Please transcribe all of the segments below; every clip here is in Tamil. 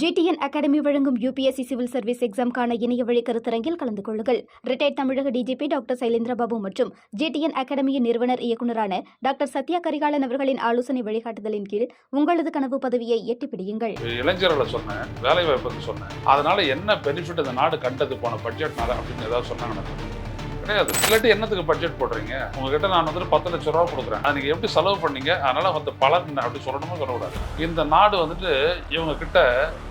ஜிடிஎன் அகாடமி வழங்கும் யுபிஎஸ்சி சிவில் சர்வீஸ் எக்ஸாம்கான இணைய வழி கருத்தரங்கில் கலந்து கொள்ளுங்கள். ரிட்டையர்ட் தமிழக டிஜிபி டாக்டர் சைலேந்திரபாபு மற்றும் ஜிடிஎன் அகாடமியின் நிறுவனர் இயக்குநரான டாக்டர் சத்யா கரிகாலன் அவர்களின் ஆலோசனை வழிகாட்டுதலின் கீழ் உங்களது கனவு பதவியை எட்டிப்பிடியுங்கள். இளைஞர்களை சொன்னேன் வேலை வாய்ப்புக்கு சொன்னேன். அதனால என்ன பெனிஃபிட் இந்த நாடு கண்டது போன பட்ஜெட்னால அப்படின்னு ஏதாவது சொன்னாங்க கிடையாது. இல்லாட்டி என்னத்துக்கு பட்ஜெட் போடுறீங்க? உங்ககிட்ட நான் வந்துட்டு பத்து லட்ச ரூபா கொடுக்குறேன். அது நீங்க எப்படி செலவு பண்ணீங்க? அதனால வந்து பலன் அப்படி சொல்லணுமோ சொல்லக்கூடாது. இந்த நாடு வந்துட்டு இவங்க கிட்ட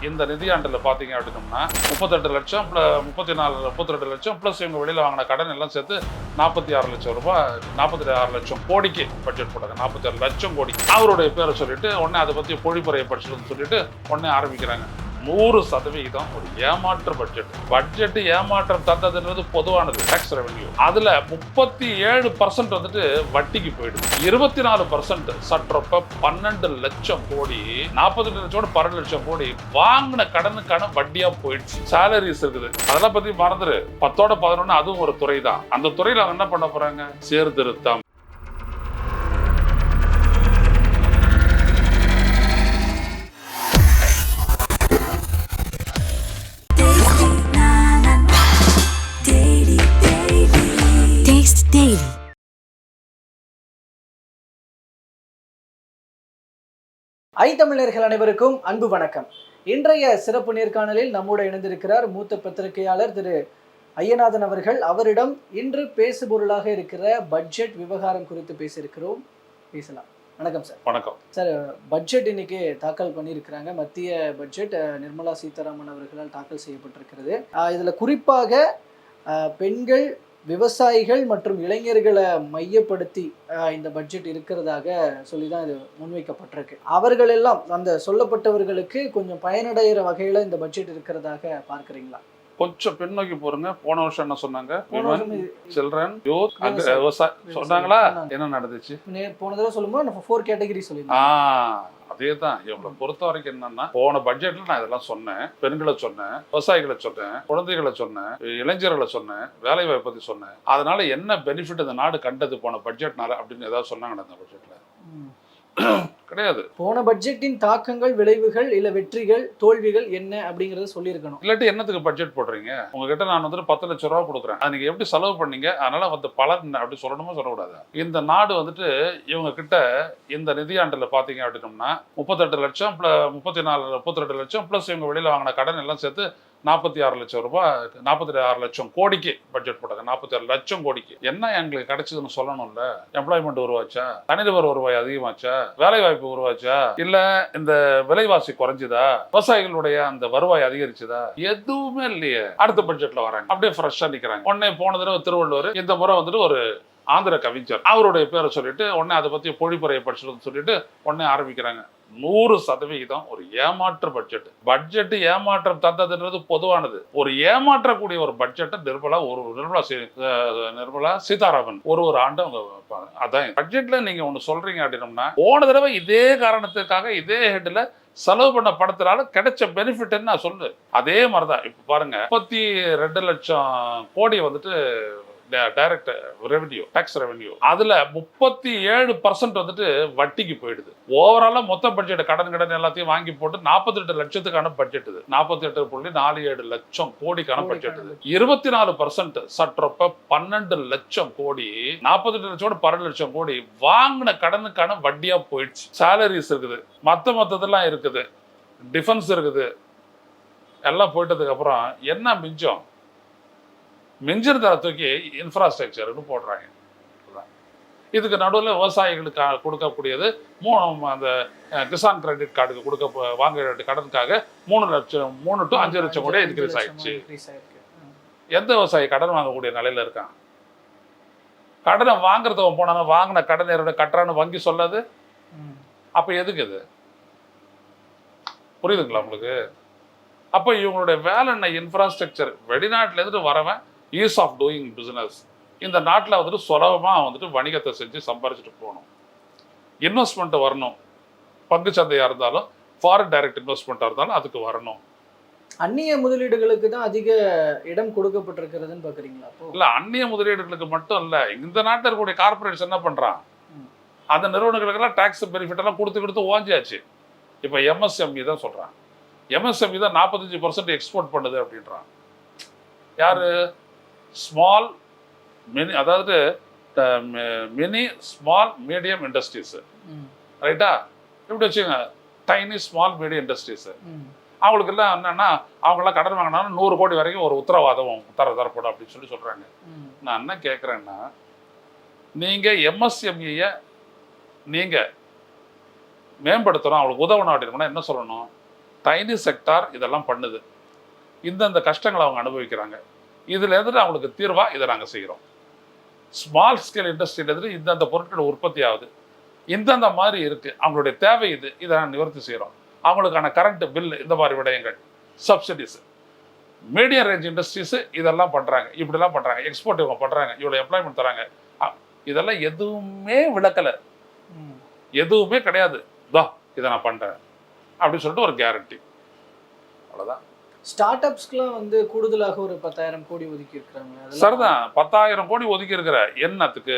இந்த நிதியாண்டில் பார்த்தீங்க அப்படின்னோம்னா முப்பத்தெட்டு லட்சம் ப்ள முப்பத்தி நாலு முப்பத்தி ரெண்டு லட்சம் ப்ளஸ் இவங்க வெளியில் வாங்கின கடன் எல்லாம் சேர்த்து நாற்பத்தி ஆறு லட்சம் ரூபாய் நாற்பத்தி ஆறு லட்சம் கோடிக்கு பட்ஜெட் போட்டாங்க. நாற்பத்தி ஆறு லட்சம் கோடி. அவருடைய பேரை சொல்லிட்டு உடனே அதை பற்றி பொழிப்புறையை படிச்சுட்டு சொல்லிட்டு உடனே ஆரம்பிக்கிறாங்க. நூறு சதவிகிதம் ஒரு ஏமாற்று பட்ஜெட் பட்ஜெட் ஏமாற்றம் தந்ததுன்றது பொதுவானது டேக்ஸ் ரெவன்யூ அதுல முப்பத்தி ஏழு பர்சன்ட் வந்துட்டு வட்டிக்கு போயிடுது. இருபத்தி நாலு பர்சன்ட் சற்றப்ப பன்னெண்டு லட்சம் கோடி நாற்பத்தி லட்சம் பன்னெண்டு லட்சம் கோடி வாங்கின கடனுக்கான வட்டியா போயிடுச்சு. சேலரிஸ் இருக்குது. அதெல்லாம் பத்தி மறந்துரு. பத்தோட பதினொன்னு அதுவும் ஒரு துறை தான் அந்த துறையில அவங்க என்ன பண்ண போறாங்க? சீர்திருத்தம். ஐ தமிழர்கள் அனைவருக்கும் அன்பு வணக்கம். இன்றைய சிறப்பு நேர்காணலில் நம்மோடு இணைந்திருக்கிறார் மூத்த பத்திரிகையாளர் திரு ஐயநாதன் அவர்கள். அவரிடம் இன்று பேசுபொருளாக இருக்கிற பட்ஜெட் விவகாரம் குறித்து பேசியிருக்கிறோம். பேசலாம். வணக்கம் சார். வணக்கம். சார் பட்ஜெட் இன்னைக்கு தாக்கல் பண்ணியிருக்கிறாங்க. மத்திய பட்ஜெட் நிர்மலா சீதாராமன் அவர்களால் தாக்கல் செய்யப்பட்டிருக்கிறது. இதுல குறிப்பாக பெண்கள் விவசாயிகள் மற்றும் இளைஞர்களை மையப்படுத்தி இந்த பட்ஜெட் இருக்கிறதாக சொல்லி தான் இது முன்வைக்கப்பட்டிருக்கு. அவர்கள் எல்லாம் அந்த சொல்லப்பட்டவர்களுக்கு கொஞ்சம் பயனடைகிற வகையில இந்த பட்ஜெட் இருக்கிறதாக பார்க்கறீங்களா? கொஞ்சம் பின்னோக்கி போறங்க போன வருஷம் என்ன சொன்னாங்க? சில்ட்ரன் யூத் விவசாயம். விவசாய சொன்னாங்களா? சொன்னாங்க. என்ன நடந்துச்சு? போன தடவை சொல்லும்போது நம்ம ஃபோர் கேட்டகரி ஆ. அதே தான் இவங்களை பொறுத்த வரைக்கும் என்னன்னா போன பட்ஜெட்ல நான் இதெல்லாம் சொன்னேன். பெண்களை சொன்னேன் விவசாயிகளை சொன்னேன் குழந்தைகளை சொன்னேன் இளைஞர்களை சொன்னேன் வேலை வாய்ப்பை பத்தி சொன்னேன். அதனால என்ன பெனிஃபிட் இந்த நாடு கண்டது போன பட்ஜெட்னால அப்படின்னு ஏதாவது சொன்னாங்க அந்த பட்ஜெட்ல கிடையாது. போன பட்ஜெட்டின் தாக்கங்கள் விளைவுகள் இல்ல வெற்றிகள் தோல்விகள் என்ன அப்படிங்கறத சொல்லியிருக்கணும். இல்லாட்டி என்னத்துக்கு பட்ஜெட் போடுறீங்க? உங்ககிட்ட நான் வந்துட்டு பத்து லட்ச ரூபா கொடுக்குறேன். அது நீங்க எப்படி செலவு பண்ணீங்க? அதனால வந்து பலன் அப்படி சொல்லணுமோ சொல்லக்கூடாது. இந்த நாடு வந்துட்டு இவங்க கிட்ட இந்த நிதியாண்டில் பார்த்தீங்க அப்படின்னம்னா முப்பத்தெட்டு லட்சம் முப்பத்தி நாலு முப்பத்தி ரெண்டு லட்சம் ப்ளஸ் இவங்க வெளியில் வாங்கின கடன் எல்லாம் சேர்த்து நாற்பத்தி ஆறு லட்சம் ரூபாய் நாற்பத்தி ஆறு லட்சம் கோடிக்கு பட்ஜெட் போட்டாங்க. நாற்பத்தி ஆறு லட்சம் கோடிக்கு. என்ன எங்களுக்கு கிடைச்சதுன்னு சொல்லணும்ல? எம்ப்ளாய்மெண்ட் உருவாச்சா? தனிநபர் வருவாய் அதிகமாச்சா? வேலை வாய்ப்பு உருவாச்சா? இல்ல இந்த விலைவாசி குறைஞ்சுதா? விவசாயிகளுடைய அந்த வருவாய் அதிகரிச்சுதா? எதுவுமே இல்லையே. அடுத்த பட்ஜெட்ல வராங்க. அப்படியே ஃப்ரெஷ்ஷா நிக்கிறாங்க. உடனே போன தடவை திருவள்ளுவர் இந்த முறை வந்துட்டு ஒரு ஆந்திர கவிஞர். அவருடைய பேரை சொல்லிட்டு உடனே அதை பற்றி பொழிப்புரையை படிச்சுட்டு சொல்லிட்டு உடனே ஆரம்பிக்கிறாங்க. நூறு சதவிகிதம் ஒரு ஏமாற்று பட்ஜெட் பட்ஜெட் ஏமாற்றம் தந்ததுன்றது பொதுவானது. ஒரு ஏமாற்றக்கூடிய ஒரு பட்ஜெட்டை நிர்மலா ஒரு நிர்மலா நிர்மலா சீதாராமன் ஒரு ஒரு ஆண்டு அவங்க வைப்பாங்க. அதான். பட்ஜெட்ல நீங்க ஒன்று சொல்றீங்க அப்படின்னம்னா போன தடவை இதே காரணத்துக்காக இதே ஹெட்ல செலவு பண்ண படத்தினால கிடைச்ச பெனிஃபிட்னு நான் சொல்லு அதே மாதிரிதான். இப்ப பாருங்க முப்பத்தி ரெண்டு லட்சம் கோடி வந்துட்டு டைரக்ட் ரெவென்யூ டாக்ஸ் ரெவென்யூ அதுல முப்பத்தி ஏழு பர்சன்ட் வந்துட்டு வட்டிக்கு போயிடுது. ஓவராலா மொத்த பட்ஜெட் கடன் கடன் எல்லாத்தையும் வாங்கி போட்டு நாற்பத்தி எட்டு லட்சத்துக்கான பட்ஜெட் இது. நாற்பத்தி எட்டு புள்ளி நாலு ஏழு லட்சம் கோடிக்கான பட்ஜெட் இது. இருபத்தி நாலு பர்சன்ட் சற்றப்ப பன்னெண்டு லட்சம் கோடி நாற்பத்தி எட்டு லட்சம் பன்னெண்டு லட்சம் கோடி வாங்கின கடனுக்கான வட்டியா போயிடுச்சு. சேலரிஸ் இருக்குது மத்த மத்ததெல்லாம் இருக்குது டிஃபென்ஸ் இருக்குது எல்லாம் போயிட்டதுக்கு அப்புறம் என்ன மிஞ்சம் மிஞ்சிருந்ததை தூக்கி இன்ஃப்ராஸ்ட்ரக்சர்னு போடுறாங்க. இதுக்கு நடுவில் விவசாயிகளுக்கு கொடுக்கக்கூடியது மூணு அந்த கிசான் கிரெடிட் கார்டுக்கு கொடுக்க வாங்க கடனுக்காக மூணு லட்சம் மூணு டு அஞ்சு லட்சம் கூட இன்க்ரீஸ் ஆயிடுச்சு. எந்த விவசாயி கடன் வாங்கக்கூடிய நிலையில இருக்கான்? கடனை வாங்குறதுக்கு போனானா வாங்கின கடன் என்னோட கட்டுறான்னு வங்கி சொல்லாது. அப்ப எதுக்கு இது? புரியுதுங்களா உங்களுக்கு? அப்போ இவங்களுடைய வேலை என்ன? இன்ஃப்ராஸ்ட்ரக்சர் வெளிநாட்டுல இருந்து வரவன் ஈஸ் ஆஃப் டூயிங் பிசினஸ் இந்த நாட்டில் வந்துட்டு சுலபமா வந்துட்டு வணிகத்தை செஞ்சு சம்பாரிச்சுட்டு போகணும். இன்வெஸ்ட்மெண்ட் வரணும். பங்கு சந்தையா இருந்தாலும் ஃபாரின் டைரக்ட் இன்வெஸ்ட்மெண்ட்டாக இருந்தாலும் அதுக்கு வரணும். அந்நிய முதலீடுகளுக்கு தான் அதிக இடம் கொடுக்கப்பட்டிருக்கிறதுன்னு பாக்குறீங்களா அப்போ? இல்ல அந்நிய முதலீடுகளுக்கு மட்டும் இல்ல. இந்த நாட்டில் இருக்கக்கூடிய கார்பரேட்ஸ் என்ன பண்றான்? ம். அந்த நிறுவனங்களுக்கெல்லாம் டாக்ஸ் பெனிஃபிட் எல்லாம் கொடுத்து கொடுத்து ஓஞ்சியாச்சு. இப்போ எம்எஸ்எம்இ தான் சொல்றான். எம்எஸ்எம்இ தான் நாற்பத்தஞ்சு பர்சன்ட் எக்ஸ்போர்ட் பண்ணுது அப்படின்றான். யாரு? ஸ்மால் மினி அதாவது மினி ஸ்மால் மீடியம் இண்டஸ்ட்ரீஸ் ரைட்டா இப்படி வச்சுங்க டைனி ஸ்மால் மீடியம் இண்டஸ்ட்ரீஸ் அவங்களுக்கு எல்லாம் என்னன்னா அவங்கெல்லாம் கடன் வாங்கினாலும் நூறு கோடி வரைக்கும் ஒரு உத்தரவாதம் தர தரப்படும் அப்படின்னு சொல்லி சொல்றாங்க. நான் என்ன கேட்குறேன்னா நீங்கள் எம்எஸ்எம்இயை நீங்கள் மேம்படுத்தணும் அவங்களுக்கு உதவணும் அப்படின்னா என்ன சொல்லணும்? டைனி செக்டார் இதெல்லாம் பண்ணுது. இந்தந்த கஷ்டங்களை அவங்க அனுபவிக்கிறாங்க. இதுல இருந்து அவங்களுக்கு தீர்வா இதை நாங்கள் செய்கிறோம் ஸ்மால் ஸ்கேல் இண்டஸ்ட்ரியிலேருந்து இந்தந்த பொருட்கள் உற்பத்தி ஆகுது. இந்தந்த மாதிரி இருக்குது அவங்களுடைய தேவை இது. இதை நாங்கள் நிவர்த்தி செய்கிறோம் அவங்களுக்கான கரண்ட் பில் இந்த மாதிரி விடயங்கள். சப்சிடிஸ் மீடியம் ரேஞ்ச் இண்டஸ்ட்ரீஸ் இதெல்லாம் பண்ணுறாங்க இப்படிலாம் பண்ணுறாங்க எக்ஸ்போர்ட் இவங்க பண்ணுறாங்க இவ்வளோ எம்ப்ளாய்மெண்ட் தராங்க. இதெல்லாம் எதுவுமே விளக்கலை. எதுவுமே கிடையாது. தா இதை நான் பண்ணுறேன் அப்படின்னு சொல்லிட்டு ஒரு கேரண்டி அவ்வளோதான் ஸ்டார்ட் அப்ஸ்க்குலாம் வந்து கூடுதலாக ஒரு பத்தாயிரம் கோடி ஒதுக்கி இருக்கிறாங்க. சரிதான் பத்தாயிரம் கோடி ஒதுக்கி இருக்கிற என்னத்துக்கு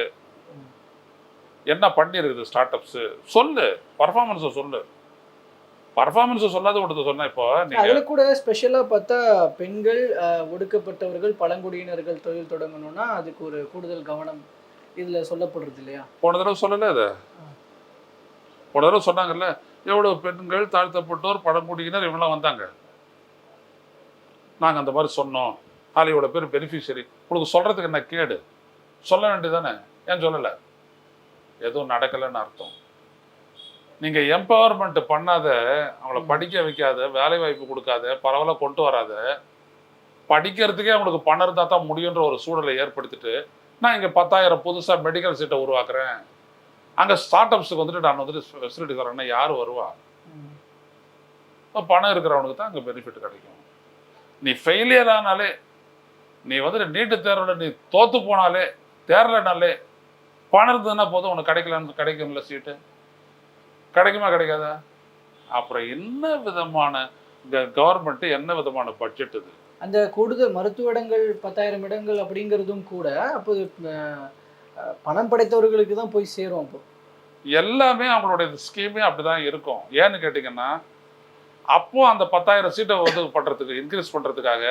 என்ன பண்ணியிருக்குது ஸ்டார்ட் அப்ஸு சொல்லு. பர்ஃபார்மன்ஸை சொல்லு. பர்ஃபார்மன்ஸை சொல்லாத ஒருத்தர் சொன்னா இப்போ அதுல கூட ஸ்பெஷலா பார்த்தா பெண்கள் ஒடுக்கப்பட்டவர்கள் பழங்குடியினர்கள் தொழில் தொடங்கணும்னா அதுக்கு ஒரு கூடுதல் கவனம் இதுல சொல்லப்படுறது இல்லையா? போன தடவை சொல்லல அது. போன தடவை சொன்னாங்கல்ல எவ்வளவு பெண்கள் தாழ்த்தப்பட்டோர் பழங்குடியினர் இவங்கெல்லாம் வந்தாங்க. நாங்க அந்த மாதிரி சொன்னோம். இவ்வளோ பேர் பெனிஃபிஷரி உங்களுக்கு சொல்றதுக்கு என்ன கேடு? சொல்ல வேண்டியதானே ஏன் சொல்லலை? எதுவும் நடக்கலைன்னு அர்த்தம். நீங்க எம்பவர்மெண்ட் பண்ணாத அவங்கள படிக்க வைக்காத வேலை வாய்ப்பு கொடுக்காத பரவாயில்ல கொண்டு வராத படிக்கிறதுக்கே அவங்களுக்கு பணம் இருந்தால் தான் முடியுன்ற ஒரு சூழலை ஏற்படுத்திட்டு நான் இங்கே பத்தாயிரம் புதுசாக மெடிக்கல் சீட்டை உருவாக்குறேன். அங்கே ஸ்டார்ட் அப்ஸுக்கு வந்துட்டு நான் வந்துட்டு ஃபெசிலிட்டி தரேன்னா யார் வருவா? பணம் இருக்கிறவனுக்கு தான் அங்கே பெனிஃபிட் கிடைக்கும். நீ ஃபெயிலியர் ஆனாலே நீ வந்துட்டு நீட்டு தேர்வில் நீ தோத்து போனாலே தேரலைனாலே பணம் இருந்ததுன்னா போதும் உனக்கு கிடைக்கலன்னு கிடைக்கும்ல சீட்டு கிடைக்குமா கிடைக்காதா? அப்புறம் என்ன விதமான கவர்மெண்ட் என்ன விதமான பட்ஜெட் இது? அந்த கூடுதல் மருத்துவ இடங்கள் பத்தாயிரம் இடங்கள் அப்படிங்கிறதும் கூட அப்போ பணம் படைத்தவர்களுக்கு தான் போய் சேரும் அப்போ. எல்லாமே அவங்களுடைய ஸ்கீமே அப்படிதான் இருக்கும். ஏன்னு கேட்டிங்கன்னா அப்போ அந்த பத்தாயிரம் சீட்டை வந்து பண்ணுறதுக்கு இன்க்ரீஸ் பண்ணுறதுக்காக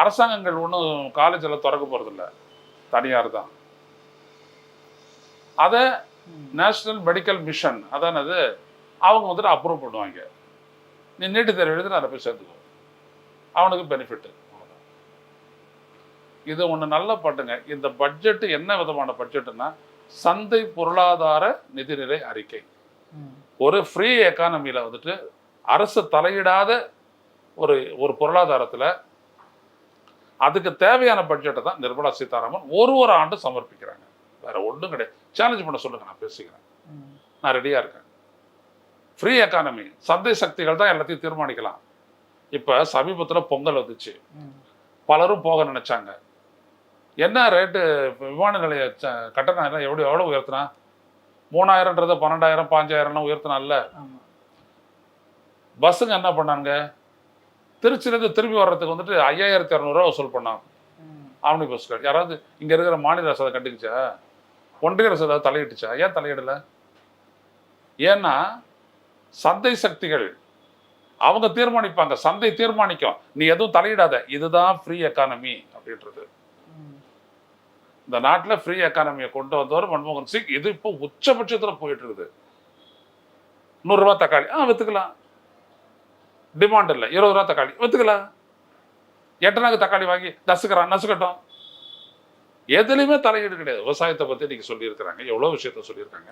அரசாங்கங்கள் ஒன்றும் காலேஜில் திறக்க போகிறதில்ல தனியார் தான். அதை நேஷ்னல் மெடிக்கல் மிஷன் அதானது அவங்க வந்துட்டு அப்ரூவ் பண்ணுவாங்க. நீ நீட்டு தேர்வு எழுதி அதில் போய் சேர்த்துக்கோ. அவனுக்கு பெனிஃபிட்டு இது ஒன்று நல்லா பண்ணுங்க. இந்த பட்ஜெட் என்ன விதமான பட்ஜெட்டுன்னா சந்தை பொருளாதார நிதிநிலை அறிக்கை. ஒரு ஃப்ரீ எக்கானமியில் வந்துட்டு அரசு தலையிடாத ஒரு ஒரு பொருளாதாரத்தில் அதுக்கு தேவையான பட்ஜெட்டை தான் நிர்மலா சீதாராமன் ஒரு ஒரு ஆண்டு சமர்ப்பிக்கிறாங்க. வேற ஒன்றும் கிடையாது. சேலஞ்ச் பண்ண சொல்லுங்க நான் பேசிக்கிறேன். நான் ரெடியாக இருக்கேன். ஃப்ரீ எக்கானமி சந்தை சக்திகள் தான் எல்லாத்தையும் தீர்மானிக்கலாம். இப்போ சமீபத்தில் பொங்கல் வந்துச்சு. பலரும் போக நினச்சாங்க. என்ன ரேட்டு விமான நிலைய கட்டணம் எல்லாம் எவ்வளோ எவ்வளோ உயர்த்தினா? மூணாயிரன்றத பன்னெண்டாயிரம் பாஞ்சாயிரம்லாம் உயர்த்தினால பஸ்ஸுங்க என்ன பண்ணாங்க திருச்சியிலேருந்து திரும்பி வர்றதுக்கு வந்துட்டு ஐயாயிரத்தி இரநூறுவா வசூல் பண்ணாங்க. ஆம்னி பஸ்கள் யாராவது இங்கே இருக்கிற மாநில அரசு அதை கண்டுக்குச்சா? ஒன்றிய அரசு ஏதாவது தலையிட்டுச்சா? ஏன் தலையிடல? ஏன்னா சந்தை சக்திகள் அவங்க தீர்மானிப்பாங்க. சந்தை தீர்மானிக்கும். நீ எதுவும் தலையிடாத. இதுதான் ஃப்ரீ எக்கானமி அப்படின்றது. இந்த நாட்டில் ஃப்ரீ எக்கானமியை கொண்டு வந்தவர் மன்மோகன் சிங். இது இப்போ உச்சபட்சத்தில் போயிட்டு இருக்குது. நூறுரூவா தக்காளி. ஆ விற்றுக்கலாம் டிமாண்ட் இல்லை. இருபது ரூபா தக்காளி. விற்றுக்கலாம் எட்டனாக்கு தக்காளி வாங்கி நசுக்கிறான். நசுக்கட்டும். எதுலையுமே தலையீடு கிடையாது. விவசாயத்தை பற்றி இன்னைக்கு சொல்லியிருக்கிறாங்க. எவ்வளோ விஷயத்த சொல்லியிருக்காங்க.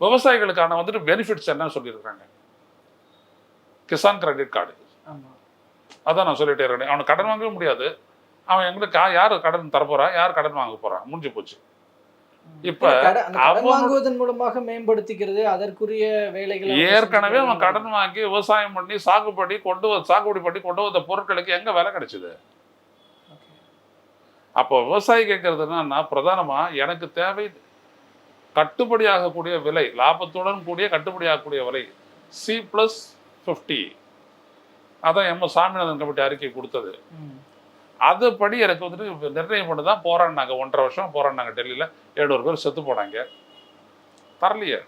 விவசாயிகளுக்கான வந்துட்டு பெனிஃபிட்ஸ் என்ன சொல்லியிருக்காங்க கிசான் கிரெடிட் கார்டு. அதான் நான் சொல்லிட்டே இருக்கேன் அவனுக்கு கடன் வாங்கவே முடியாது. அவன் எங்களுக்கு யார் கடன் தரப்போறா? யார் கடன் வாங்க போறா? முடிஞ்சு போச்சு. இப்ப கடன் வாங்குவதன் மூலமாக மேம்படுத்திக்கிறது அதற்குரிய வேலைகளை ஏற்கனவே அவன் கடன் வாங்கி விவசாயம் பண்ணி சாகுபடி கொண்டு சாகுபடி பண்ணி கொண்டு வந்த பொருட்களுக்கு எங்க விலை கிடைச்சது. அப்போ விவசாயி கேட்கறது என்னன்னா பிரதானமா எனக்கு தேவை கட்டுப்படியாகக்கூடிய விலை லாபத்துடன் கூடிய கட்டுப்படியாகக்கூடிய விலை சி பிளஸ் ஃபிஃப்டி அதான் எம். சாமிநாதன் கமிட்டி அறிக்கை கொடுத்தது. அதுபடி எனக்கு வந்துட்டு நிர்ணயம் பண்ணி தான் போராடினாங்க. ஒன்றரை வருஷம் போராடினாங்க டெல்லியில். எழுநூறு பேர் செத்து போனாங்க. தரலையே.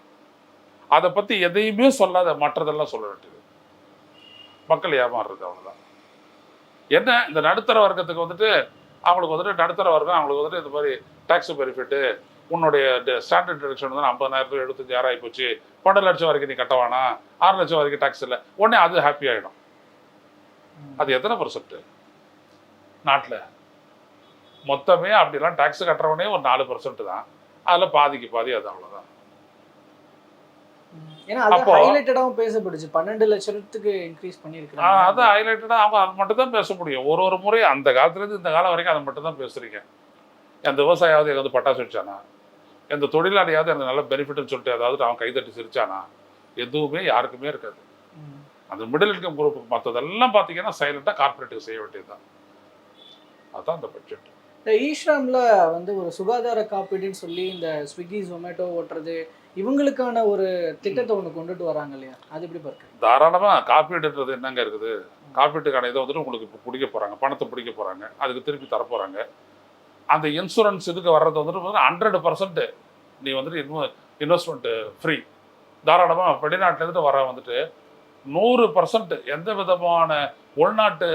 அதை பற்றி எதையுமே சொல்லாத மற்றதெல்லாம் சொல்ல வேண்டியது. மக்கள் ஏமாறுறது அவ்வளவுதான். என்ன? இந்த நடுத்தர வர்க்கத்துக்கு வந்துட்டு அவங்களுக்கு வந்துட்டு நடுத்தர வர்க்கம் அவங்களுக்கு வந்துட்டு இந்த மாதிரி டாக்ஸ் பெனிஃபிட்டு உன்னுடைய ஸ்டாண்டர்ட் டிடக்ஷன் வந்து ஐம்பதாயிரத்து எழுபத்தஞ்சு ஆறாயி போச்சு. பன்னெண்டு லட்சம் வரைக்கும் நீ கட்டவானா? ஆறு லட்சம் வரைக்கும் டாக்ஸ் இல்லை. உடனே அது ஹாப்பி ஆகிடும் அது எத்தனை பர்சன்ட்டு நாட்டில். மொத்தமே அப்படிலாம் டாக்ஸ் கட்டுறவனே ஒரு நாலு பர்சன்ட் தான். அதில் பாதிக்கு பாதி அது அவ்வளோதான் பன்னெண்டு லட்சத்துக்கு இன்க்ரீஸ் பண்ணியிருக்காங்க அது ஹைலைட்டடாக அவங்க அது மட்டும் தான் பேச முடியும். ஒரு ஒரு முறை அந்த காலத்துலேருந்து இந்த காலம் வரைக்கும் அதை மட்டும் தான் பேசுறீங்க. எந்த விவசாயாவது எனக்கு வந்து பட்டாசு வச்சானா? எந்த தொழிலாளியாவது எனக்கு நல்ல பெனிஃபிட்னு சொல்லிட்டு அதாவது அவன் கைதட்டி சிரிச்சானா? எதுவுமே யாருக்குமே இருக்காது. அந்த மிடில் இன்கம் குரூப்புக்கு மற்றதெல்லாம் பார்த்தீங்கன்னா சைலண்டாக கார்பரேட்டுக்கு செய்ய வேண்டியது தான் அதுதான் அந்த பட்ஜெட் இந்த ஈஸ்ராம்ல வந்து ஒரு சுகாதார காப்பீடுன்னு சொல்லி இந்த ஸ்விக்கி ஜொமேட்டோ ஓட்டுறது இவங்களுக்கான ஒரு திட்டத்தை ஒன்று கொண்டுட்டு வராங்க இல்லையா? அது எப்படி பார்க்குறீங்க? தாராளமாக காப்பீடுன்றது என்னங்க இருக்குது? காப்பீட்டுக்கான இதை வந்துட்டு உங்களுக்கு இப்போ பிடிக்க போகிறாங்க பணத்தை பிடிக்க போகிறாங்க அதுக்கு திருப்பி தர போகிறாங்க அந்த இன்சூரன்ஸ் இதுக்கு வர்றது வந்துட்டு ஹண்ட்ரட் பர்சன்ட் நீ வந்துட்டு இன்வெ இன்வெஸ்ட்மெண்ட்டு ஃப்ரீ தாராளமாக வெளிநாட்டிலேருந்து வர வந்துட்டு நூறு பர்சன்ட் எந்த விதமான உள்நாட்டு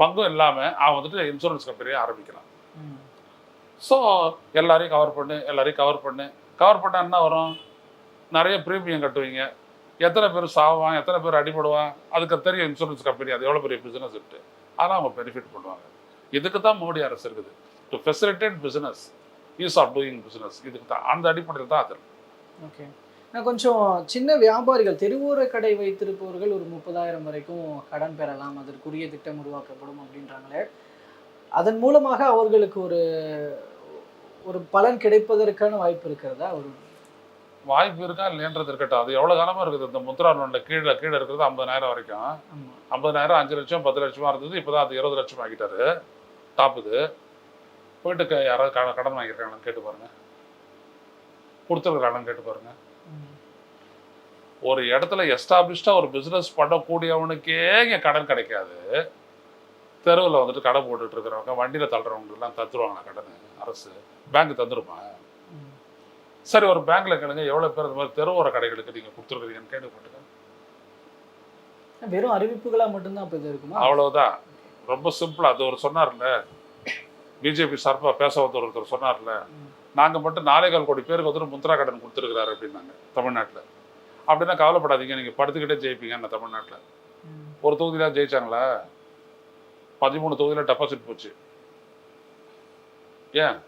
பங்கும் இல்லாமல் அவன் வந்துட்டு இன்சூரன்ஸ் கம்பெனியை ஆரம்பிக்கிறான். ஸோ எல்லாரையும் கவர் பண்ணு எல்லாரையும் கவர் பண்ணு. கவர் பண்ணால் என்ன வரும்? நிறைய ப்ரீமியம் கட்டுவீங்க. எத்தனை பேர் சாவான் எத்தனை பேர் அடிபடுவான்? அதுக்கு தெரியும் இன்சூரன்ஸ் கம்பெனி அது எவ்வளோ பெரிய பிஸ்னஸ் இருக்கு. அதெல்லாம் அவங்க பெனிஃபிட் பண்ணுவாங்க. இதுக்கு தான் மோடி அரசு இருக்குது. To facilitate business ease of doing business இதுக்கு தான். அந்த அடிப்படையில் தான் அது. ஓகே கொஞ்சம் சின்ன வியாபாரிகள் தெருவோர கடை வைத்திருப்பவர்கள் ஒரு முப்பதாயிரம் வரைக்கும் கடன் பெறலாம் அதற்குரிய திட்டம் உருவாக்கப்படும் அப்படின்றாங்களே. அதன் மூலமாக அவர்களுக்கு ஒரு ஒரு பலன் கிடைப்பதற்கான வாய்ப்பு இருக்கிறதா? ஒரு வாய்ப்பு இருக்கா இல்லைன்றது இருக்கட்டும். அது எவ்வளோ காலமாக இருக்குது? இந்த முத்ரா லோனில் கீழே கீழே இருக்கிறது ஐம்பதாயிரம் வரைக்கும். ஐம்பதாயிரம் அஞ்சு லட்சம் பத்து லட்சமாக இருந்தது. இப்போ தான் அது இருபது லட்சம் ஆக்கிட்டாரு டாப்புது போயிட்டு யாராவது கடன் வாங்கியிருக்காங்கன்னு கேட்டு பாருங்க. கொடுத்துருக்குறாங்கன்னு கேட்டு பாருங்க. ம். ஒரு இடத்துல எஸ்டாப்ளிஷ்டாக ஒரு பிஸ்னஸ் பண்ணக்கூடியவனுக்கே இங்கே கடன் கிடைக்காது. தெருவில் வந்துட்டு கடை போட்டுட்டு இருக்கிறவங்க வண்டியில் தள்ளுறவங்களுக்குலாம் தந்துருவாங்களா கடன்? அரசு. பேங்க் தந்துருமா. சரி ஒரு பேங்க்ல கேளுங்க எவ்வளோ பேர் இந்த மாதிரி தெருவோர கடைகளுக்கு நீங்கள் கொடுத்துருக்குறீங்கன்னு கேள்விப்பட்டுங்க வெறும் அறிவிப்புகளா மட்டும்தான் இப்போ இது இருக்குமா? அவ்வளவுதான். ரொம்ப சிம்பிள் அது ஒரு சொன்னார்ல. பிஜேபி சார்பாக பேச வந்த ஒருத்தர் சொன்னார்ல. நாங்கள் மட்டும் நாலே கால் கோடி பேருக்கு வந்துட்டு முத்ரா கடன் கொடுத்துருக்கிறாரு அப்படின்னாங்க தமிழ்நாட்டில். அப்படின்னா கவலைப்படாதீங்க. நீங்கள் படுத்துக்கிட்டே ஜெயிப்பீங்க அந்த தமிழ்நாட்டில். ஒரு தொகுதியில் ஜெயிச்சாங்களா? பதிமூணு தொகுதியில் டெபாசிட் போச்சு. ஏன்?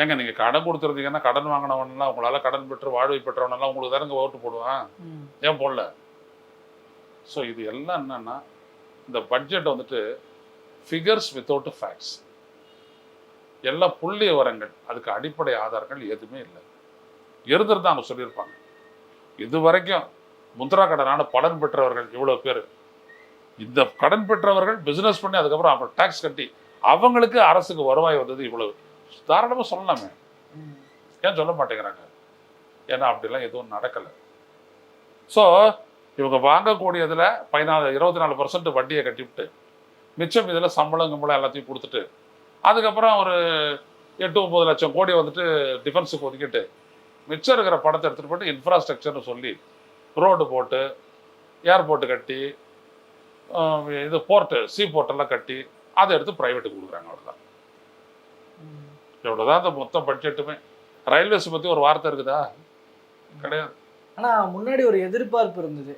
ஏங்க நீங்கள் கடன் கொடுத்துருந்தீங்கன்னா கடன் வாங்கினவனெல்லாம் உங்களால் கடன் பெற்று வாழ்வை பெற்றவனெல்லாம் உங்களுக்கு தானங்க ஓட்டு போடுவான். ஏன் போடல? ஸோ இது எல்லாம் என்னன்னா இந்த பட்ஜெட் வந்துட்டு ஃபிகர்ஸ் வித்தவுட் ஃபேக்ட்ஸ் எல்லாம் புள்ளி விவரங்கள் அதுக்கு அடிப்படை ஆதாரங்கள் எதுவுமே இல்லை. இருந்திருந்தா அவங்க சொல்லியிருப்பாங்க. இது வரைக்கும் முத்ரா கடனான பலன் பெற்றவர்கள் இவ்வளோ பேர். இந்த கடன் பெற்றவர்கள் பிஸ்னஸ் பண்ணி அதுக்கப்புறம் அவங்க டேக்ஸ் கட்டி அவங்களுக்கு அரசுக்கு வருவாய் வந்தது இவ்வளவு. தாராளமாக சொல்லலாமே. ஏன் சொல்ல மாட்டேங்கிறாங்க? ஏன்னா அப்படிலாம் எதுவும் நடக்கலை. ஸோ இவங்க வாங்கக்கூடியதில் பதினாலு இருபத்தி நாலு பர்சன்ட் வட்டியை கட்டிவிட்டு மிச்சம் இதில் சம்பளம் கம்பளம் எல்லாத்தையும் கொடுத்துட்டு அதுக்கப்புறம் ஒரு எட்டு ஒம்பது லட்சம் கோடி வந்துட்டு டிஃபென்ஸுக்கு ஒதுக்கிட்டு மிச்சம் இருக்கிற பணத்தை எடுத்துகிட்டு போயிட்டு இன்ஃப்ராஸ்ட்ரக்சர்னு சொல்லி ரோடு போட்டு ஏர்போர்ட்டு கட்டி இது போர்ட்டு சீ போர்ட்டெல்லாம் கட்டி அதை எடுத்து ப்ரைவேட்டுக்கு கொடுக்குறாங்க அவ்வளோதான் இவ்வளோ தான் அந்த மொத்த பட்ஜெட்டுமே ரயில்வேஸ் பற்றி ஒரு வார்த்தை இருக்குதா? கிடையாது. ஆனால் முன்னாடி ஒரு எதிர்பார்ப்பு இருந்தது.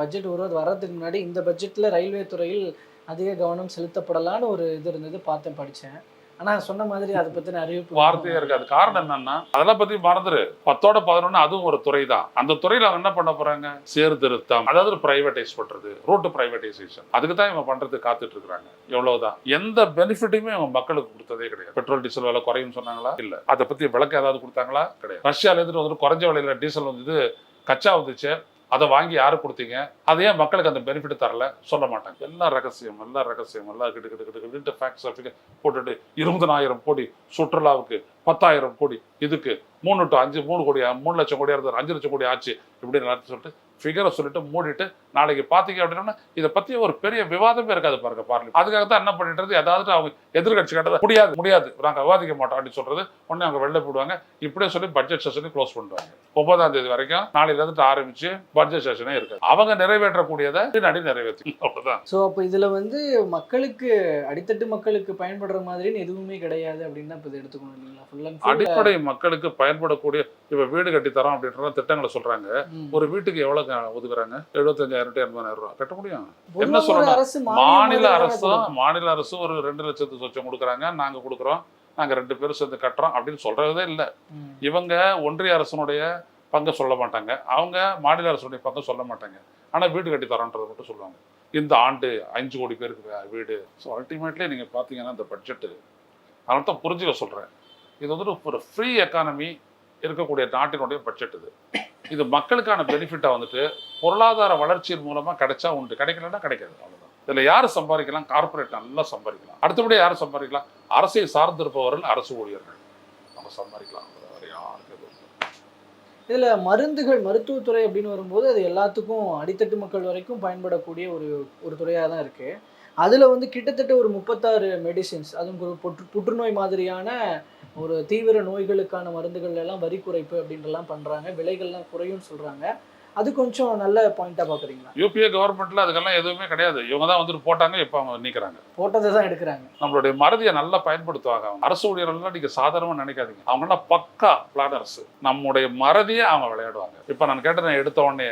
பட்ஜெட் ஒரு வர்றதுக்கு முன்னாடி இந்த பட்ஜெட்டில் ரயில்வே துறையில் அதிக கவனம் செலுத்தப்படலான்னு ஒரு இது இருந்தது பார்த்தேன் படித்தேன். ஆனா சொன்ன மாதிரி அதை பத்தின அறிவிப்பு வார்த்தையே இருக்காது. காரணம் என்னன்னா அதெல்லாம் பத்தி மறந்துரு. பத்தோட பதினொன்னு அதுவும் ஒரு துறை தான் அந்த துறையில அவங்க என்ன பண்ண போறாங்க? சீர்திருத்தம். அதாவது பிரைவேடைஸ் பண்றது. ரூட் பிரைவேடைசேஷன் அதுக்கு தான் இவங்க பண்றது காத்துட்டு இருக்காங்க எவ்வளவுதான். எந்த பெனிஃபிட்டுமே இவங்க மக்களுக்கு கொடுத்ததே கிடையாது. பெட்ரோல் டீசல் விலை குறையும் சொன்னாங்களா? இல்ல. அதை பத்தி விளக்கம் ஏதாவது கொடுத்தாங்களா? கிடையாது. ரஷ்யால இருந்து வந்துட்டு குறைஞ்ச விலையில டீசல் வந்து கச்சா வந்துச்சு. அதை வாங்கி யாருக்கு கொடுத்தீங்க? அதை ஏன் மக்களுக்கு அந்த பெனிஃபிட் தரல? சொல்ல மாட்டாங்க. எல்லா ரகசியம் எல்லாம் ரகசியம் எல்லாம் கிட்டு கிட்டு கிட்டு கிட்டு ஃபேக்ட்ஸ் ஃபிகர் போட்டுட்டு இருபதனாயிரம் கோடி சுற்றுலாவுக்கு பத்தாயிரம் கோடி இதுக்கு மூணு டு அஞ்சு மூணு கோடி மூணு லட்சம் கோடியா இருந்தது அஞ்சு லட்சம் கோடி ஆச்சு இப்படி சொல்லிட்டு ஃபிகரை சொல்லிட்டு மூடிட்டு நாளைக்கு பார்த்தீங்க அப்படின்னா இதை பற்றி ஒரு பெரிய விவாதமே இருக்காது பாருங்க பார்லிமெண்ட் அதுக்காக தான் என்ன பண்ணிட்டு ஏதாவது அவங்க எதிர்கட்சி கட்டதை முடியாது முடியாது. நாங்கள் விவாதிக்க மாட்டோம் அப்படின்னு சொல்றது. உடனே அவங்க வெளில போடுவாங்க இப்படியே சொல்லி பட்ஜெட் செஷனை க்ளோஸ் பண்ணுவாங்க ஒன்பதாம் தேதி வரைக்கும் நாளையில இருந்து ஆரம்பிச்சு பட்ஜெட் செஷனே இருக்காது. அவங்க நிறைவேற்றக்கூடியதை பின்னாடி நிறைவேற்றி அவ்வளவுதான். ஸோ அப்போ இதில் வந்து மக்களுக்கு அடித்தட்டு மக்களுக்கு பயன்படுற மாதிரின்னு எதுவுமே கிடையாது அப்படின்னு தான் இப்போ இதை எடுத்துக்கணும் இல்லைங்களா? அடிப்படை மக்களுக்கு பயன்படக்கூடிய இப்ப வீடு கட்டி தரோம் அப்படின்ற திட்டங்களை சொல்றாங்க. ஒரு வீட்டுக்கு எவ்வளவு ஒதுக்குறாங்க? எழுபத்தஞ்சாயிரம் டு எண்பதாயிரம் ரூபாய் கட்ட முடியும்? என்ன சொல்லணும்? மாநில அரசும் மாநில அரசு ஒரு ரெண்டு லட்சத்து சொச்சம் கொடுக்குறாங்க. நாங்க கொடுக்குறோம். நாங்க ரெண்டு பேரும் சேர்ந்து கட்டுறோம் அப்படின்னு சொல்றதே இல்லை. இவங்க ஒன்றிய அரசனுடைய பங்கை சொல்ல மாட்டாங்க. அவங்க மாநில அரசுடைய பங்கை சொல்ல மாட்டாங்க. ஆனா வீடு கட்டி தரோன்றதை மட்டும் சொல்லுவாங்க. இந்த ஆண்டு அஞ்சு கோடி பேருக்கு வீடு. ஸோ அல்டிமேட்லி நீங்க பாத்தீங்கன்னா இந்த பட்ஜெட்டு அதனால தான் புரிஞ்சுக்க சொல்றேன். இது வந்துட்டு ஒரு ஃப்ரீ எக்கானமி இருக்கக்கூடிய நாட்டினுடைய பட்ஜெட் இது. இது மக்களுக்கான பெனிஃபிட்டை வந்துட்டு பொருளாதார வளர்ச்சியின் மூலமாக கிடைச்சா உண்டு. கிடைக்கலன்னா கிடைக்காது. அவ்வளோதான் இதுல யார் சம்பாதிக்கலாம்? கார்ப்பரேட் நல்லா சம்பாதிக்கலாம். அடுத்தபடி யார் சம்பாதிக்கலாம்? அரசை சார்ந்திருப்பவர்கள் அரசு ஊழியர்கள். நம்ம சம்பாதிக்கலாம். வேற யாருக்கு இதுல மருந்துகள் மருத்துவத்துறை அப்படின்னு வரும்போது அது எல்லாத்துக்கும் அடித்தட்டு மக்கள் வரைக்கும் பயன்படக்கூடிய ஒரு ஒரு துறையாக தான் இருக்கு. அதுல வந்து கிட்டத்தட்ட ஒரு முப்பத்தாறு மெடிசின்ஸ் அதுவும் ஒரு புற்று புற்றுநோய் மாதிரியான ஒரு தீவிர நோய்களுக்கான மருந்துகள் எல்லாம் வரி குறைப்பு அப்படின்றலாம் பண்றாங்க. விலைகள்லாம் குறையும்னு சொல்றாங்க. அது கொஞ்சம் நல்ல பாயிண்டா பாக்குறீங்களா? யூபிஏ கவர்மெண்ட்ல அதுக்கெல்லாம் எதுவுமே கிடையாது. இவங்க தான் வந்துட்டு போட்டாங்க இப்போ அவங்க நீக்கிறாங்க. போட்டதை தான் எடுக்கிறாங்க. நம்மளுடைய மறதியை நல்லா பயன்படுத்துவாங்க அவங்க. அரசு ஊழியர்கள்லாம் நீங்க சாதாரணமா நினைக்காதீங்க. அவங்கெல்லாம் பக்கா பிளானர்ஸ் நம்முடைய மறதியை அவங்க விளையாடுவாங்க. இப்போ நான் கேட்டேன் எடுத்த உடனே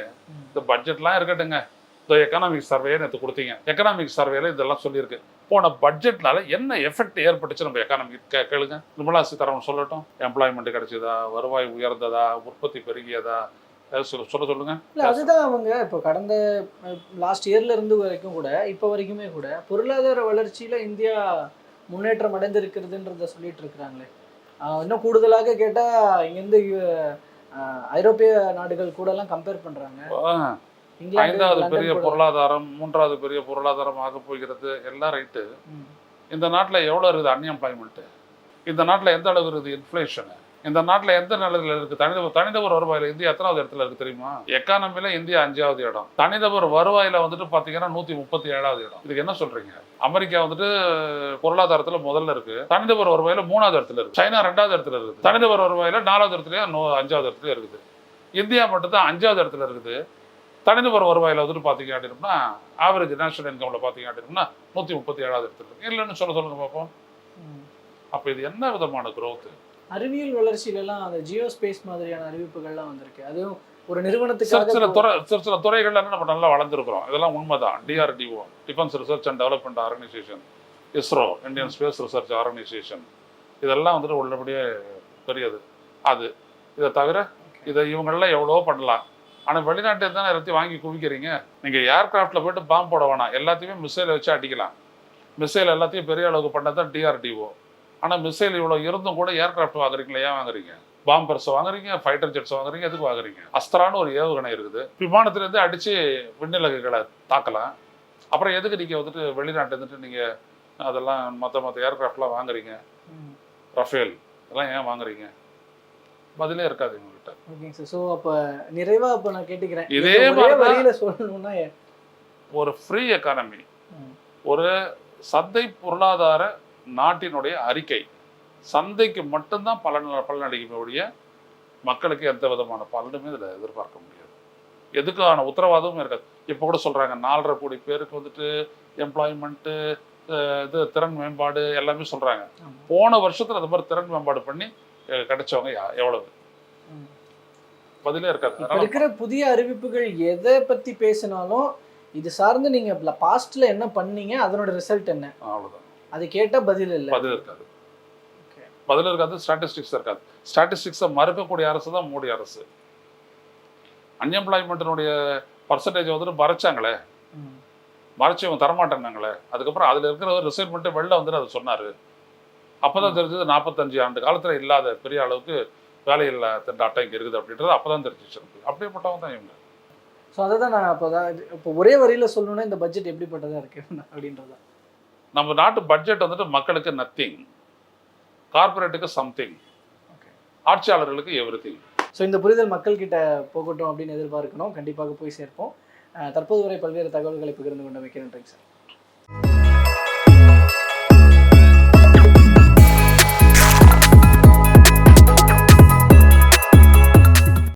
இந்த பட்ஜெட்லாம் இருக்கட்டுங்க இந்த எக்கனாமிக் சர்வே நேற்று கொடுத்தீங்க. எக்கனாமிக் சர்வேல இதெல்லாம் சொல்லியிருக்கு. போன பட்ஜெட்னால என்ன எஃபெக்ட் ஏற்பட்டுச்சு நம்ம எக்கானமி கேளுங்க. நிர்மலா சீதாராமன் சொல்லட்டும். எம்ப்ளாய்மெண்ட் கிடைச்சதா? வருவாய் உயர்ந்ததா? உற்பத்தி பெருகியதா? சொல்ல சொல்ல சொல்லுங்க. இல்ல அதுதான் அவங்க இப்போ கடந்த லாஸ்ட் இயர்ல இருந்து வரைக்கும் கூட இப்போ வரைக்குமே கூட பொருளாதார வளர்ச்சியில இந்தியா முன்னேற்றம் அடைந்திருக்கிறதுன்றத சொல்லிட்டு இருக்கிறாங்களே. இன்னும் கூடுதலாக கேட்டா இங்கேருந்து ஐரோப்பிய நாடுகள் கூட எல்லாம் கம்பேர் இங்கிலாந்து, ஐந்தாவது பெரிய பொருளாதாரம் மூன்றாவது பெரிய பொருளாதாரம் ஆக போகிறது எல்லாம் ரைட்டு. இந்த நாட்டில் எவ்வளோ இருக்குது அன்எம்ப்ளாய்மெண்ட்டு இந்த நாட்டில் எந்த அளவு இருக்குது இன்ஃப்ளேஷனு இந்த நாட்டில் எந்த நிலையில் இருக்குது? தனிநபர் தனிநபர் வருவாயில் இந்தியா எத்தனாவது இடத்துல இருக்குது தெரியுமா? எக்கானமில இந்தியா அஞ்சாவது இடம். தனிநபர் வருவாயில் வந்துட்டு பார்த்தீங்கன்னா நூற்றி முப்பத்தி ஏழாவது இடம். இதுக்கு என்ன சொல்றீங்க? அமெரிக்கா வந்துட்டு பொருளாதாரத்தில் முதல்ல இருக்கு. தனிநபர் வருவாயில் மூணாவது இடத்துல இருக்கு. சைனா ரெண்டாவது இடத்துல இருக்குது. தனிநபர் வருவாயில் நாலாவது இடத்துலயே நோ அஞ்சாவது இடத்துல இருக்குது. இந்தியா மட்டும் தான் அஞ்சாவது இடத்துல இருக்குது. தனிநபர் வருவாயில் வந்துட்டு பார்த்தீங்க அப்படின்னா ஆவரேஜ் நேஷனல் இன்கம்ல பார்த்தீங்க அப்படின்னா நூற்றி முப்பத்தி ஏழாவது இடத்துல இருக்கு இல்லைன்னு சொல்ல சொல்லுங்க பார்ப்போம். அப்போ இது என்ன விதமான growth? அறிவியல் வளர்ச்சியில எல்லாம் அந்த ஜியோ ஸ்பேஸ் மாதிரியான அறிவிப்புகள்லாம் வந்திருக்கு. அதுவும் ஒரு சில நிறுவனத்துக்காக சில துறை சில சில துறைகள்ல நம்ம நல்லா வளர்ந்துருக்கிறோம். இதெல்லாம் உண்மைதான். DRDO defence research and development organisation ISRO Indian space research organisation இதெல்லாம் வந்துட்டு உள்ளபடியே பெரியது. அது. இதை தவிர இதை இவங்கெல்லாம் எவ்வளவோ பண்ணலாம். ஆனால் வெளிநாட்டை தானே எல்லாத்தையும் வாங்கி குவிக்கிறீங்க? நீங்கள் ஏர்கிராஃப்டில் போயிட்டு பாம்பு போட வேணாம். எல்லாத்தையுமே மிசைலை வச்சு அடிக்கலாம். மிசைல் எல்லாத்தையும் பெரிய அளவுக்கு பண்ணது தான் டிஆர்டிஓ ஆனால் மிசைல் இவ்வளோ இருந்தும் கூட ஏர்கிராஃப்ட் வாங்குறீங்களா? ஏன் வாங்குறீங்க? பாம்பர்ஸ் வாங்குறீங்க ஃபைட்டர் ஜெட்ஸ் வாங்குறீங்க எதுக்கு வாங்குறீங்க? அஸ்திரான்னு ஒரு ஏவுகணை இருக்குது. விமானத்துலேருந்து அடித்து விண்ணிலகுகளை தாக்கலாம். அப்புறம் எதுக்கு நீங்கள் வந்துட்டு வெளிநாட்டு இருந்துட்டு நீங்கள் அதெல்லாம் மற்ற மற்ற ஏர்கிராஃப்ட்லாம் வாங்குறீங்க. ரஃபேல். இதெல்லாம் ஏன் வாங்குறீங்க? பதிலே இருக்காது உங்ககிட்ட ஓகேங்க சார் ஸோ அப்போ நிறைவா அப்போ நான் கேட்டுக்கிறேன். இதே வரியில சொல்லணும்னா ஒரு ஃப்ரீ எக்கானமி. ஒரு சந்தை பொருளாதார நாட்டினுடைய அறிக்கை. சந்தைக்கு மட்டும்தான் பலன் பலனளிக்குமே ஒழிய மக்களுக்கு எந்த விதமான பலனுமே இதில் எதிர்பார்க்க முடியாது. எதுக்கான உத்தரவாதமும் இருக்காது. இப்போ கூட சொல்கிறாங்க நாலரை கோடி பேருக்கு வந்துட்டு எம்ப்ளாய்மெண்ட்டு இது திறன் மேம்பாடு எல்லாமே சொல்கிறாங்க. போன வருஷத்தில் அந்த மாதிரி திறன் மேம்பாடு பண்ணி கிடைச்சவங்க எவ்வளவு. பதிலே இருக்காது. இருக்கிற புதிய அறிவிப்புகள் எதை பத்தி பேசினாலும் இது சார்ந்து நீங்க பாஸ்ட்ல என்ன பண்ணீங்க அதனோட ரிசல்ட் என்ன? அவ்வளோதான் அது கேட்டா பதில் இல்ல. பதில் இருக்காது. பதில் இருக்காது ஸ்டாட்டிஸ்டிக்ஸ் இருக்காது. ஸ்டாட்டிஸ்டிக்ஸை மறுக்கக்கூடிய அரசு தான் மோடி அரசு. அன்எம்ப்ளாய்மெண்ட்டினுடைய பர்சன்டேஜ் வந்துட்டு மறைச்சாங்களே. மறைச்சு இவங்க தரமாட்டேன்னாங்களே. அதுக்கப்புறம் அதில் இருக்கிற ரிசைன்மெண்ட்டு வெளில வந்துட்டு அதை சொன்னார். அப்போ தான் தெரிஞ்சது நாற்பத்தஞ்சு ஆண்டு காலத்தில் இல்லாத பெரிய அளவுக்கு வேலையில்லா திண்டாட்டம் இங்கே இருக்குது அப்படின்றது அப்போ தான் தெரிஞ்சிச்சு எனக்கு அப்படியேப்பட்டவங்க தான் இவங்க. ஸோ அதை தான் நான் அப்போ தான் இப்போ ஒரே வரியில சொல்லணும்னா இந்த பட்ஜெட் எப்படிப்பட்டதா இருக்கு அப்படின்றத நம்ம நாட்டு பட்ஜெட் வந்துட்டு மக்களுக்கு நத்திங் கார்பரேட்டுக்கு சம்திங். ஆட்சியாளர்களுக்கு எவ்ரி திங் ஸோ இந்த புரிதல் மக்கள்கிட்ட போகட்டும் அப்படின்னு எதிர்பார்க்கணும். கண்டிப்பாக போய் சேர்ப்போம். தற்போது வரை பல்வேறு தகவல்களை பகிர்ந்து கொண்டமைக்கு நன்றிங்க சார்.